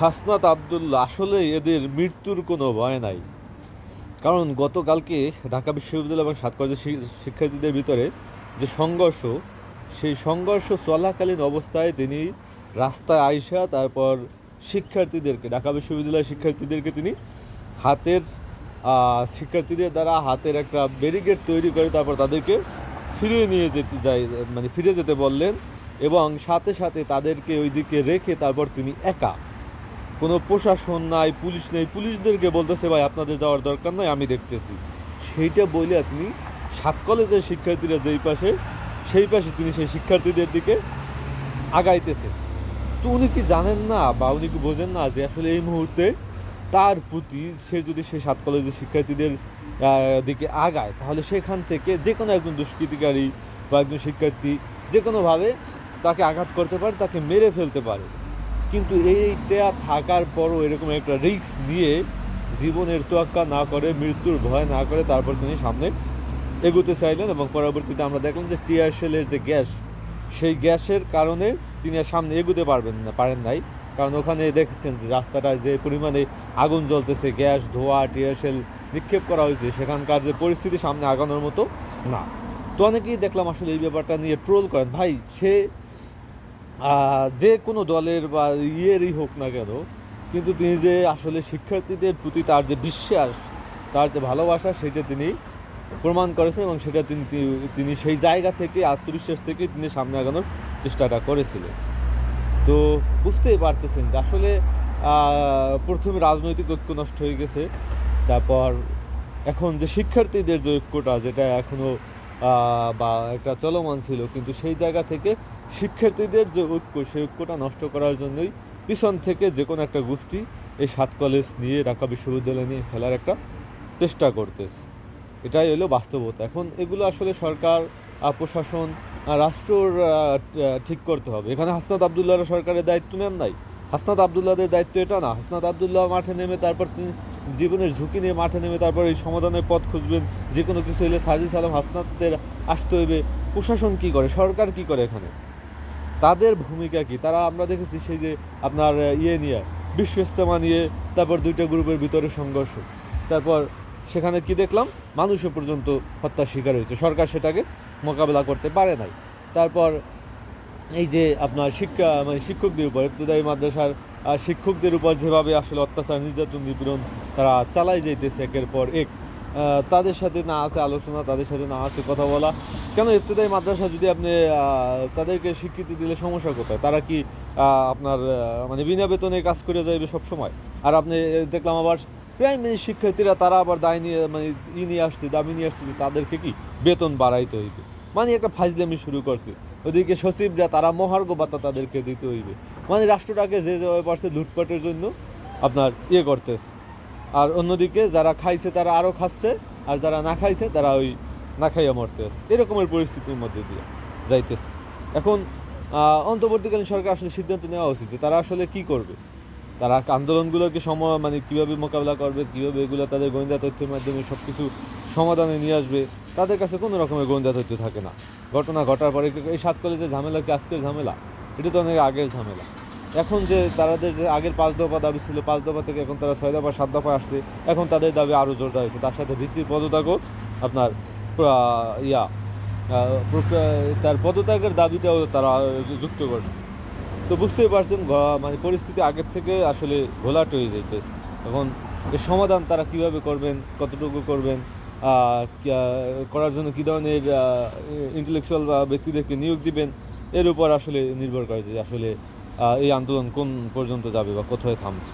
হাসনাত আবদুল্লা আসলে এদের মৃত্যুর কোনো ভয় নাই। কারণ গতকালকে ঢাকা বিশ্ববিদ্যালয় এবং সাত কলেজের শিক্ষার্থীদের ভিতরে যে সংঘর্ষ, সেই সংঘর্ষ চলাকালীন অবস্থায় তিনি রাস্তায় আইসা তারপর শিক্ষার্থীদেরকে, ঢাকা বিশ্ববিদ্যালয়ের শিক্ষার্থীদেরকে তিনি হাতের শিক্ষার্থীদের দ্বারা হাতের একটা ব্যারিকেড তৈরি করে তারপর তাদেরকে ফিরিয়ে নিয়ে যেতে যাই মানে ফিরে যেতে বললেন এবং সাথে সাথে তাদেরকে ওইদিকে রেখে তারপর তিনি একা। কোনো প্রশাসন নাই, পুলিশ নেই। পুলিশদেরকে বলতেছে, ভাই, আপনাদের যাওয়ার দরকার নাই, আমি দেখতেছি। সেইটা বলে তিনি সাত কলেজের শিক্ষার্থীরা যেই পাশে, সেই পাশে তিনি সেই শিক্ষার্থীদের দিকে আগাইতেছে তো উনি কি জানেন না বা উনি কি বোঝেন না যে আসলে এই মুহূর্তে তার প্রতি সে যদি সে সাত কলেজের শিক্ষার্থীদের দিকে আগায়, তাহলে সেখান থেকে যে কোনো একজন দুষ্কৃতিকারী বা একজন শিক্ষার্থী যে কোনোভাবে তাকে আঘাত করতে পারে, তাকে মেরে ফেলতে পারে। কিন্তু এইটা থাকার পরও এরকম একটা রিস্ক নিয়ে জীবনের তোয়াক্কা না করে, মৃত্যুর ভয় না করে তারপর তিনি সামনে এগোতে চাইলেন এবং পরবর্তীতে আমরা দেখলাম যে টিয়ার শেলের যে গ্যাস, সেই গ্যাসের কারণে তিনি আর সামনে এগোতে পারবেন না, পারেন নাই। কারণ ওখানে দেখেছেন যে রাস্তাটায় যে পরিমাণে আগুন জ্বলতেছে, গ্যাস, ধোয়া, টিয়ার শেল নিক্ষেপ করা হয়েছে, সেখানকার যে পরিস্থিতি সামনে আগানোর মতো না। তো অনেকেই দেখলাম আসলে এই ব্যাপারটা নিয়ে ট্রোল করেন। ভাই, সে যে কোনো দলের বা ইয়েরই হোক না কেন, কিন্তু তিনি যে আসলে শিক্ষার্থীদের প্রতি তার যে বিশ্বাস, তার যে ভালোবাসা, সেটা তিনি প্রমাণ করেছেন এবং সেটা তিনি তিনি- সেই জায়গা থেকে, আত্মবিশ্বাস থেকে তিনি সামনে আগানোর চেষ্টাটা করেছিলেন। তো বুঝতেই পারতেছেন যে আসলে প্রথমে রাজনৈতিক ঐক্য নষ্ট হয়ে গেছে, তারপর এখন যে শিক্ষার্থীদের যে ঐক্যটা, যেটা এখনও বা একটা চলমান ছিল, কিন্তু সেই জায়গা থেকে শিক্ষার্থীদের যে ঐক্য, সেই ঐক্যটা নষ্ট করার জন্যই পিছন থেকে যে কোনো একটা গোষ্ঠী এই সাত কলেজ নিয়ে ঢাকা বিশ্ববিদ্যালয় নিয়ে খেলার একটা চেষ্টা করতেছে। এটাই হলো বাস্তবতা। এখন এগুলো আসলে সরকার প্রশাসন রাষ্ট্রর ঠিক করতে হবে। এখানে হাসনাত আবদুল্লাহর সরকারের দায়িত্ব নেন নাই। হাসনাত আবদুল্লাহদের দায়িত্ব এটা না। হাসনাত আবদুল্লাহ মাঠে নেমে তারপর তিনি জীবনের ঝুঁকি নিয়ে মাঠে নেমে তারপর এই সমাধানের পথ খুঁজবেন যে কোনো কিছু হলে সাজিদ সালাম হাসনাতদের আসতে হইবে। প্রশাসন কি করে? সরকার কি করে এখানে? তাদের ভূমিকা কি? তারা আমরা দেখেছি সেই যে আপনার ইয়ে নিয়ে বিশ্ব ইস্তেমা নিয়ে, তারপর দুইটা গ্রুপের ভিতরে সংঘর্ষ। তারপর সেখানে কি দেখলাম? মানুষও পর্যন্ত হত্যার শিকার হয়েছে। সরকার সেটাকে মোকাবেলা করতে পারে নাই। তারপর এই যে আপনার শিক্ষা মানে শিক্ষকদের উপর, ইবতদায়ী মাদ্রাসার শিক্ষকদের উপর যেভাবে আসলে অত্যাচার, নির্যাতন, নিপীড়ন তারা চালাই যাইতেছে একের পর এক। তাদের সাথে না আছে আলোচনা, তাদের সাথে না আছে কথা বলা। কেন ইবতদায়ী মাদ্রাসা যদি আপনি তাদেরকে স্বীকৃতি দিলে সমস্যা কোথায়? তারা কি আপনার মানে বিনা বেতনে কাজ করে যাইবে সব সময় আর আপনি দেখলাম আবার প্রাইমারি শিক্ষার্থীরা তারা আবার দায় নিয়ে মানে ই নিয়ে আসছে, দাবি নিয়ে আসছে তাদেরকে কি বেতন বাড়াইতে হইবে? মানে একটা ফাজলামি শুরু করছে। ওদিকে সচিবরা তারা মহার্ঘ ভাতা তাদেরকে দিতে হইবে। মানে রাষ্ট্রটাকে যে যেভাবে পারছে লুটপাটের জন্য আপনার ইয়ে করতেছে। আর অন্যদিকে যারা খাইছে তারা আরও খাচ্ছে, আর যারা না খাইছে তারা ওই না খাইয়া মরতেছে। এরকমের পরিস্থিতির মধ্যে দিয়ে যাইতেছে। এখন অন্তর্বর্তীকালীন সরকার আসলে সিদ্ধান্ত নেওয়া উচিত যে তারা আসলে কি করবে। তারা আন্দোলনগুলোকে সম মানে কীভাবে মোকাবিলা করবে, কীভাবে এগুলো তাদের গোয়েন্দা তথ্যের মাধ্যমে সব কিছু সমাধানে নিয়ে আসবে, তাদের কাছে কোনো রকমের গোয়েন্দা তথ্য থাকে না। ঘটনা ঘটার পরে এই সাত কলেজের ঝামেলা কি আজকের ঝামেলা? এটা তো অনেক আগের ঝামেলা। এখন যে তাদের যে আগের পাঁচ দফা দাবি ছিল, পাঁচ দফা থেকে এখন তারা ছয় দফা, সাত দফা আসছে, এখন তাদের দাবি আরও জোরদার হয়েছে। তার সাথে ভিসির পদত্যাগও আপনার ইয়া তার পদত্যাগের দাবিটাও তারা যুক্ত করছে। তো বুঝতেই পারছেন মানে পরিস্থিতি আগের থেকে আসলে ঘোলাট হয়ে যেতেছে এখন এর সমাধান তারা কীভাবে করবেন, কতটুকু করবেন করার জন্য কী ধরনের ইন্টেলেকচুয়াল বা ব্যক্তিদেরকে নিয়োগ দিবেন, এর উপর আসলে নির্ভর করে যে আসলে এই আন্দোলন কোন পর্যন্ত যাবে বা কোথায় থামবে।